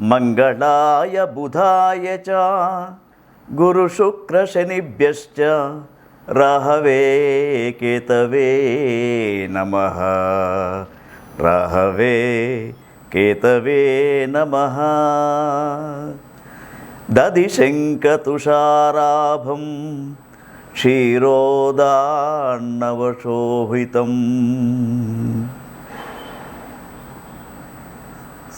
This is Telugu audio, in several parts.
మంగళాయ బుధాయ చ గురుశుక్రశనిభ్యశ్చ రాహవే కేతవే నమ. రాహవే కేతవే నమ. దదిశంకతుషారాభం క్షీరోదాన్నవశోభితం.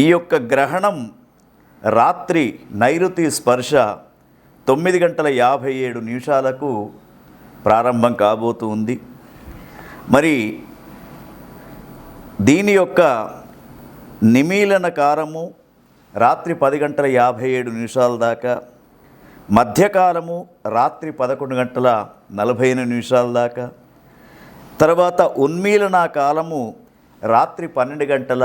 ఈ యొక్క గ్రహణం రాత్రి నైరుతి స్పర్శ తొమ్మిది గంటల యాభై ఏడు నిమిషాలకు ప్రారంభం కాబోతూ ఉంది. మరి దీని యొక్క నిమీలన కారము రాత్రి పది గంటల యాభై ఏడు నిమిషాల దాకా మధ్యకాలము రాత్రి పదకొండు గంటల నలభై ఎనిమిది నిమిషాల దాకా తర్వాత ఉన్మీలన కాలము రాత్రి పన్నెండు గంటల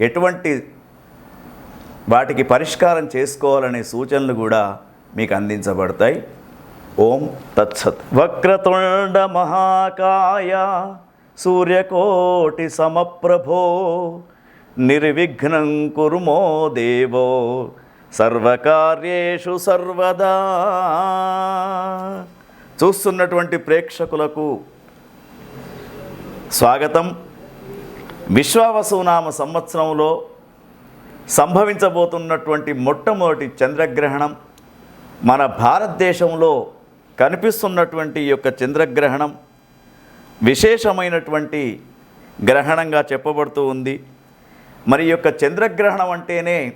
ఎటువంటి వాటికి పరిష్కారం చేసుకోవాలనే సూచనలు కూడా మీకు అందించబడతాయి. ఓం తత్సత్. వక్రతుండ మహాకాయ సూర్యకోటి సమప్రభో నిర్విఘ్నం కురుమో దేవో సర్వకార్యేషు సర్వదా. చూస్తున్నటువంటి ప్రేక్షకులకు స్వాగతం. విశ్వావసునామ సంవత్సరంలో సంభవించబోతున్నటువంటి మొట్టమొదటి చంద్రగ్రహణం మన భారతదేశంలో కనిపిస్తున్నటువంటి యొక్క చంద్రగ్రహణం విశేషమైనటువంటి గ్రహణంగా చెప్పబడుతూ ఉంది. మరి యొక్క చంద్రగ్రహణం అంటేనే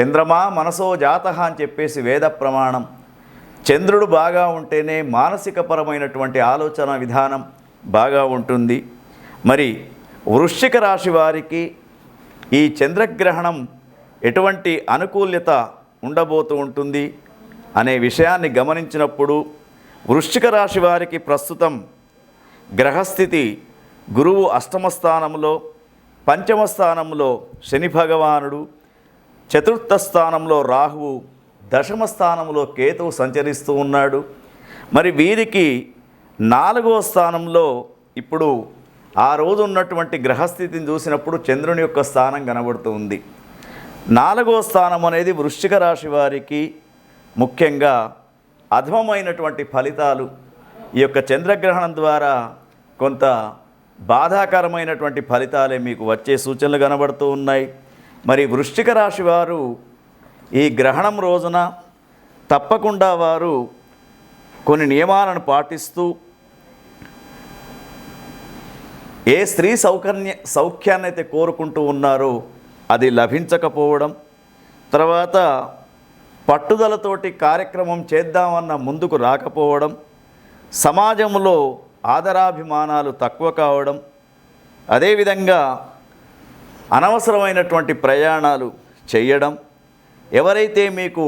చంద్రమా మనసో జాత అని చెప్పేసి వేద ప్రమాణం. చంద్రుడు బాగా ఉంటేనే మానసికపరమైనటువంటి ఆలోచన విధానం బాగా ఉంటుంది. మరి వృశ్చిక రాశి వారికి ఈ చంద్రగ్రహణం ఎటువంటి అనుకూల్యత ఉండబోతూ ఉంటుంది అనే విషయాన్ని గమనించినప్పుడు వృశ్చిక రాశి వారికి ప్రస్తుతం గ్రహస్థితి గురువు అష్టమ స్థానంలో పంచమ స్థానంలో శని భగవానుడు చతుర్థ స్థానంలో రాహువు దశమ స్థానంలో కేతువు సంచరిస్తూ ఉన్నాడు. మరి వీరికి నాలుగో స్థానంలో ఇప్పుడు ఆ రోజు ఉన్నటువంటి గ్రహస్థితిని చూసినప్పుడు చంద్రుని యొక్క స్థానం కనబడుతూ ఉంది. నాలుగో స్థానం అనేది వృశ్చిక రాశి వారికి ముఖ్యంగా అధమమైనటువంటి ఫలితాలు ఈ యొక్క చంద్రగ్రహణం ద్వారా కొంత బాధాకరమైనటువంటి ఫలితాలే మీకు వచ్చే సూచనలు కనబడుతూ ఉన్నాయి. మరి వృశ్చిక రాశి వారు ఈ గ్రహణం రోజున తప్పకుండా వారు కొన్ని నియమాలను పాటిస్తూ ఏ స్త్రీ సౌకర్య సౌఖ్యాన్ని అయితే కోరుకుంటూ ఉన్నారో అది లభించకపోవడం తర్వాత పట్టుదలతోటి కార్యక్రమం చేద్దామన్న ముందుకు రాకపోవడం సమాజంలో ఆదరాభిమానాలు తక్కువ కావడం అదేవిధంగా అనవసరమైనటువంటి ప్రయాణాలు చేయడం ఎవరైతే మీకు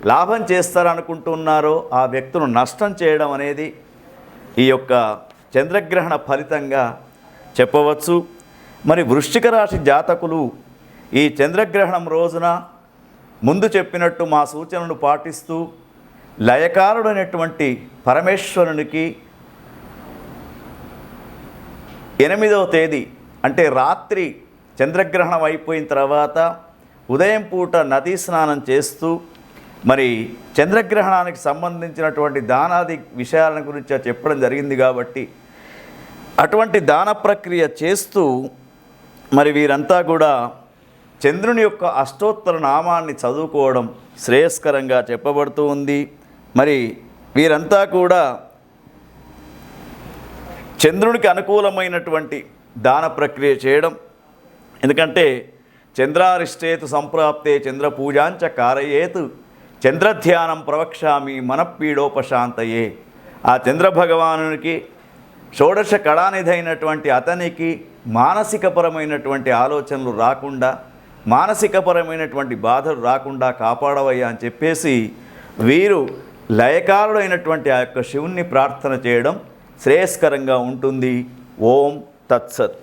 లాభం చేస్తారనుకుంటున్నారో ఆ వ్యక్తులు నష్టం చేయడం అనేది ఈ యొక్క చంద్రగ్రహణ ఫలితంగా చెప్పవచ్చు. మరి వృశ్చిక రాశి జాతకులు ఈ చంద్రగ్రహణం రోజున ముందు చెప్పినట్టు మా సూచనను పాటిస్తూ లయకారుడైనటువంటి పరమేశ్వరునికి ఎనిమిదవ తేదీ అంటే రాత్రి చంద్రగ్రహణం అయిపోయిన తర్వాత ఉదయం పూట నదీ స్నానం చేస్తూ మరి చంద్రగ్రహణానికి సంబంధించినటువంటి దానాది విషయాల గురించి చెప్పడం జరిగింది కాబట్టి అటువంటి దాన ప్రక్రియ చేస్తూ మరి వీరంతా కూడా చంద్రుని యొక్క అష్టోత్తర నామాన్ని చదువుకోవడం శ్రేయస్కరంగా చెప్పబడుతూ ఉంది. మరి వీరంతా కూడా చంద్రునికి అనుకూలమైనటువంటి దాన ప్రక్రియ చేయడం ఎందుకంటే చంద్రారిష్టేతు సంప్రాప్తే చంద్ర పూజాంచ కారయేతు చంద్రధ్యానం ప్రవక్షామి మనపీడోపశాంతయే. ఆ చంద్ర భగవానునికి షోడశ కళానిధైనటువంటి అతనికి మానసికపరమైనటువంటి ఆలోచనలు రాకుండా మానసికపరమైనటువంటి బాధలు రాకుండా కాపాడవయ్యా అని చెప్పేసి వీరు లయకారుడైనటువంటి ఆ యొక్క శివుణ్ణి ప్రార్థన చేయడం శ్రేయస్కరంగా ఉంటుంది. ఓం తత్సత్.